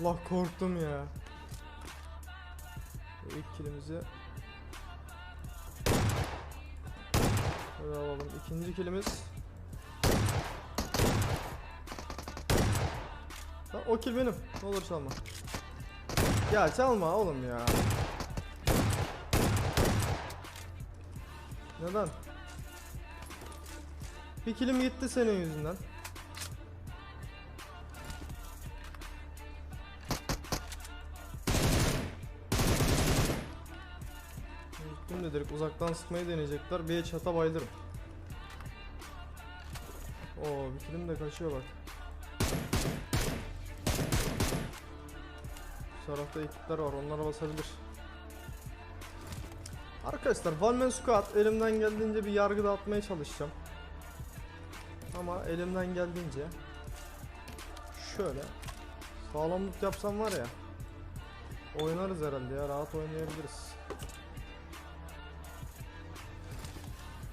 Allah korktum ya. İlk kilimizi Böyle alalım. İkinci kilimiz. Ha, o kill benim. Ne olur çalma. Ya çalma oğlum ya. Neden? Bir kilim gitti senin yüzünden. Direkt uzaktan sıkmayı deneyecekler. Bir çata bayılırım. Oo bir kilim de kaçıyor bak. Şu tarafta ekipler var onlara basabilir. Arkadaşlar One Man Squad elimden geldiğince bir yargı dağıtmaya çalışacağım. Ama elimden geldiğince şöyle sağlamlık yapsam var ya oynarız herhalde ya rahat oynayabiliriz.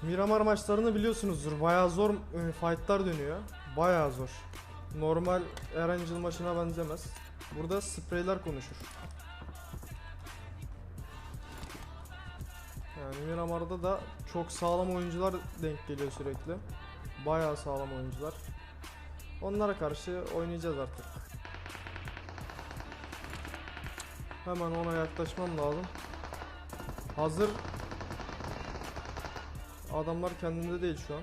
Miramar maçlarını biliyorsunuzdur. Bayağı zor e, fightlar dönüyor. Bayağı zor. Normal Erangel maçına benzemez. Burada spreyler konuşur. Yani Miramar'da da çok sağlam oyuncular denk geliyor sürekli. Bayağı sağlam oyuncular. Onlara karşı oynayacağız artık. Hemen ona yaklaşmam lazım. Hazır Adamlar kendinde değil şu an.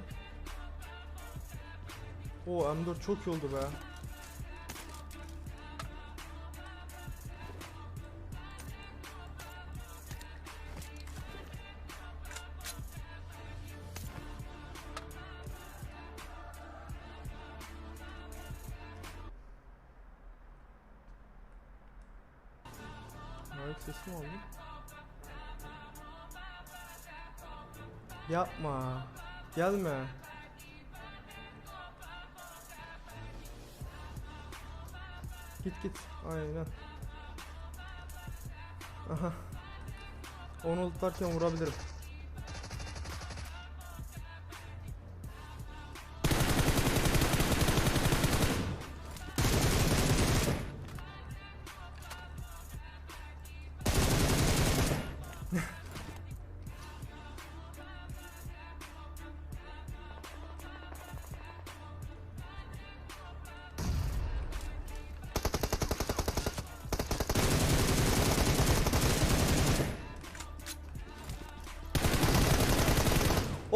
O M4 çok iyi oldu be. Ayak sesi mi oldu? Yapma. Gelme. Git git. Aynen. Aha. Onu ultlarken vurabilirim.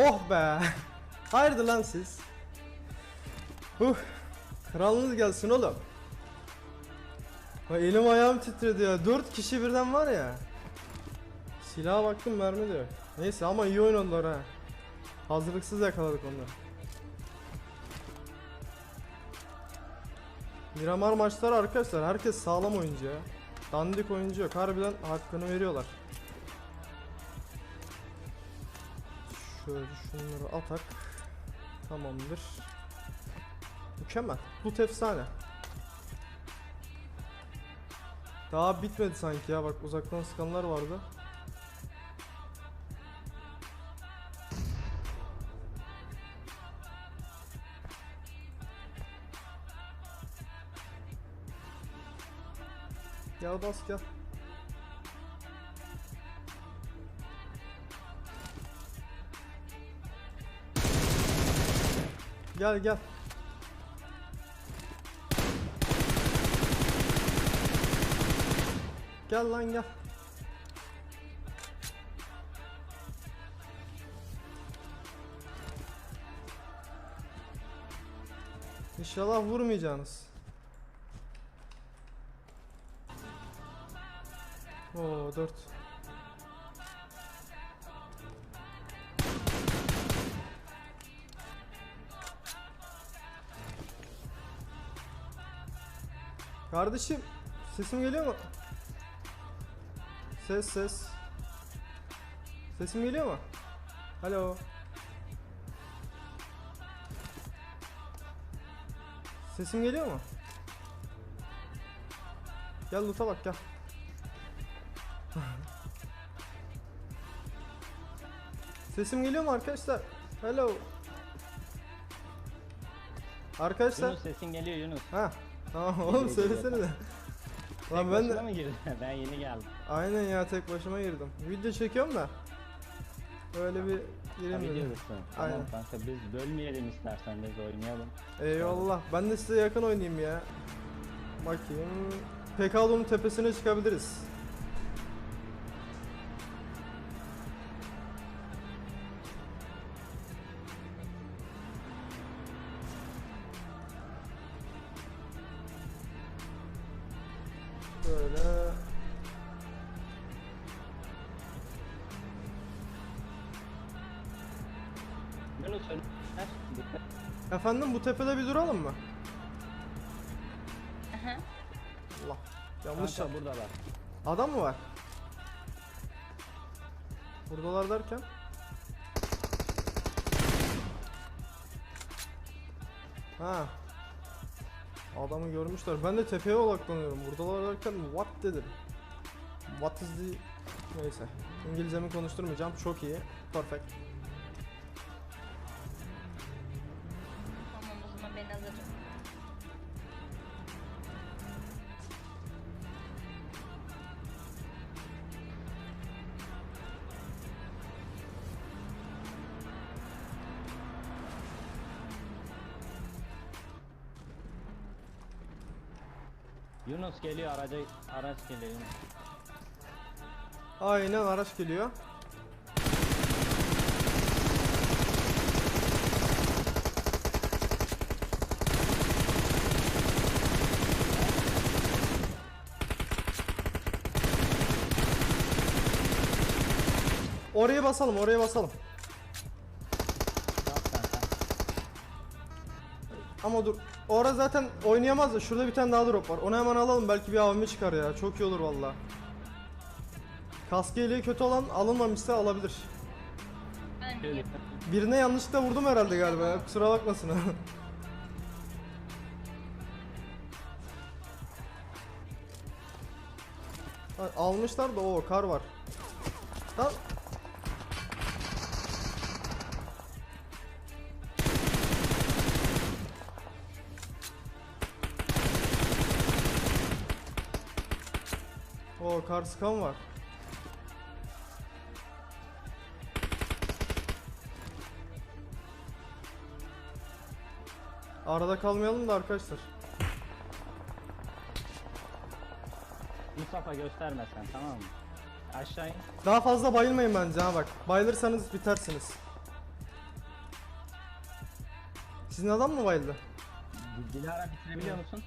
Oh be. Hayırdır lan siz? Huh. Kralınız gelsin oğlum. Bak elim ayağım titredi ya. 4 kişi birden var ya. Silaha baktım mermi diyor. Neyse ama iyi oynadılar ha. Hazırlıksız yakaladık onları. Miramar maçları arkadaşlar herkes sağlam oyuncu ya. Dandik oyuncu yok. Harbiden hakkını veriyorlar. Şöyle şunları atak. Tamamdır. Mükemmel. Loot efsane. Daha bitmedi sanki ya bak uzaktan sıkanlar vardı. Gel bas gel. Gel gel. Gel lan gel. İnşallah vurmayacaksınız. Oo 4. Kardeşim sesim geliyor mu? Ses ses. Sesim geliyor mu? Alo. Sesim geliyor mu? Gel loot'a bak gel. Sesim geliyor mu arkadaşlar? Hello. Arkadaşlar. Yunus sesin geliyor Yunus. Ha. Tamam oğlum söylesene de. Lan ben de mı girdin? ben yeni geldim. aynen ya tek başıma girdim. Video çekiyorum da. Öyle bir Tabii dedim. diyorsun. Tamam Aynen. kanka biz bölmeyelim istersen biz oynayalım. Eyvallah. Ben de size yakın oynayayım ya. Bakayım. Pekalo'nun tepesine çıkabiliriz. Böyle. Efendim bu tepede bir duralım mı? Aha. Allah. Yanlış Kanka buradalar. Adam mı var? Buradalar derken? Ha. Adamı görmüşler. Ben de tepeye odaklanıyorum. Buradalar derken what dedim. What is the... Neyse. İngilizcemi konuşturmayacağım. Çok iyi. Perfect. Yunus geliyor araca araç geliyor Yunus. Aynen araç geliyor. Oraya basalım, oraya basalım. Ama dur. Orada zaten oynayamaz da şurada bir tane daha drop var. Onu hemen alalım belki bir AVM çıkar ya. Çok iyi olur valla. Kask yeleği kötü olan alınmamışsa alabilir. Ben Şöyle. de Birine yanlışlıkla vurdum herhalde galiba ya. Kusura bakmasın. Ha, Almışlar da o kar var. Lan O kar sıkan var. Arada kalmayalım da arkadaşlar. Mustafa gösterme sen tamam mı? Aşağı in. Daha fazla bayılmayın bence ha bak. Bayılırsanız bitersiniz. Sizin adam mı bayıldı? Di- Dilara bitirebiliyor musun?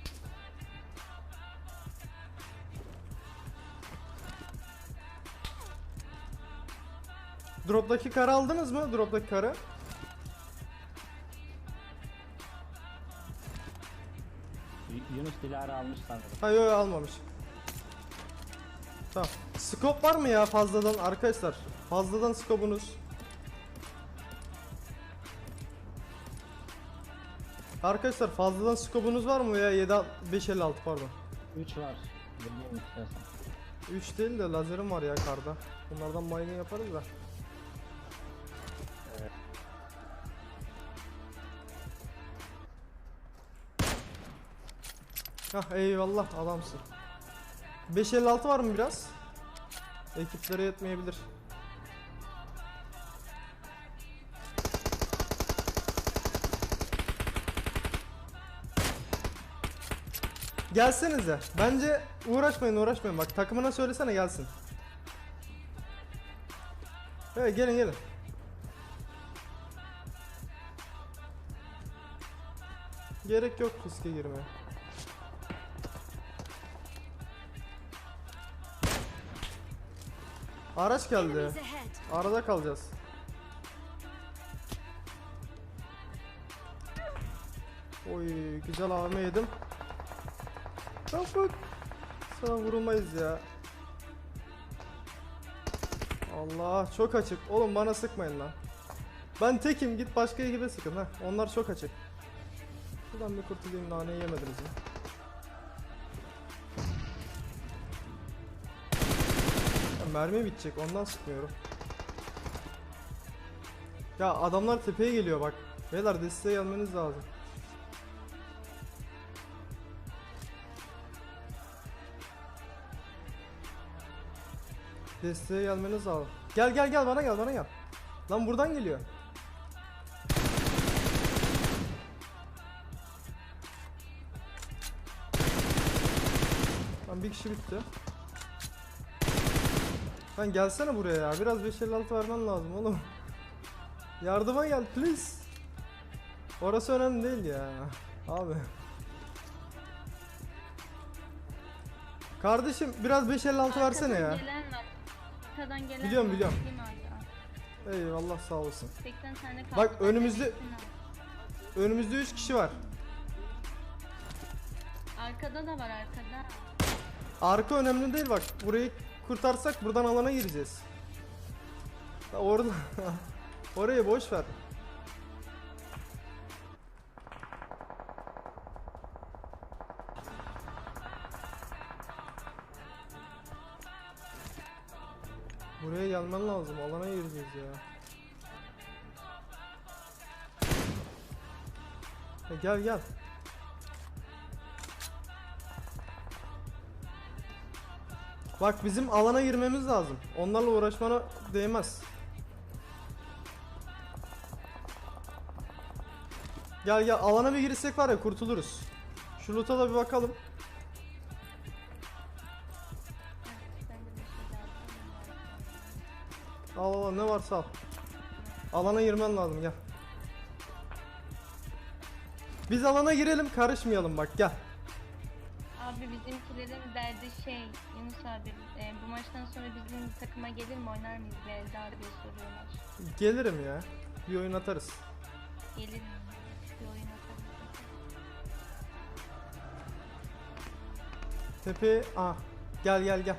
Drop'taki karı aldınız mı? Drop'taki karı. Y- Yunus Dilara almış sanırım. Ha yok almamış. Tamam. Scope var mı ya fazladan arkadaşlar? Fazladan scope'unuz. Arkadaşlar fazladan scope'unuz var mı ya 7 556 pardon. 3 var. İstersen. 3 değil de lazerim var ya karda. Bunlardan mining yaparız da. Hah eyvallah adamsın. 556 var mı biraz? Ekiplere yetmeyebilir. Gelsenize. Bence uğraşmayın uğraşmayın. Bak takımına söylesene gelsin. Evet gelin gelin. Gerek yok riske girmeye. Araç geldi. Arada kalacağız. Oy güzel AVM yedim. Çabuk. Sana vurulmayız ya. Allah çok açık. Oğlum bana sıkmayın lan. Ben tekim git başka ekibe sıkın ha. Onlar çok açık. Şuradan bir kurtulayım naneyi yemediniz ya. Mermi bitecek ondan sıkmıyorum. Ya adamlar tepeye geliyor bak. Beyler desteğe gelmeniz lazım. Desteğe gelmeniz lazım. Gel gel gel bana gel bana gel. Lan buradan geliyor. Lan bir kişi bitti. Lan gelsene buraya ya. Biraz 556 vermen lazım oğlum. Yardıma gel please. Orası önemli değil ya. Abi. Kardeşim biraz 556 versene ya. Arkadan gelen var. Arkadan gelen Biliyorum, var. biliyorum. Eyvallah sağ olasın. 80 tane kaldı. Bak, önümüzde-. Önümüzde 3 kişi var. Arkada da var arkada. Arka önemli değil bak. Burayı kurtarsak buradan alana gireceğiz. Ya Orada Orayı boş ver. Buraya gelmen lazım. Alana gireceğiz ya. Ya gel gel. Bak bizim alana girmemiz lazım. Onlarla uğraşmana değmez. Gel gel alana bir girsek var ya kurtuluruz. Şu loot'a da bir bakalım. Al al, ne varsa al. Alana girmen lazım gel. Biz alana girelim karışmayalım bak gel. Abi bizimkilerin derdi şey Yunus abi e, bu maçtan sonra bizim takıma gelir mi oynar mıyız abi diye soruyorlar. Gelirim ya. Bir oyun atarız. Gelir mi? Bir oyun atalım. Tepe ah gel gel gel.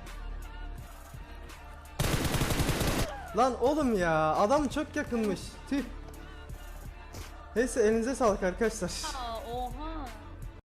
Lan oğlum ya adam çok yakınmış. Tüh. Neyse elinize sağlık arkadaşlar.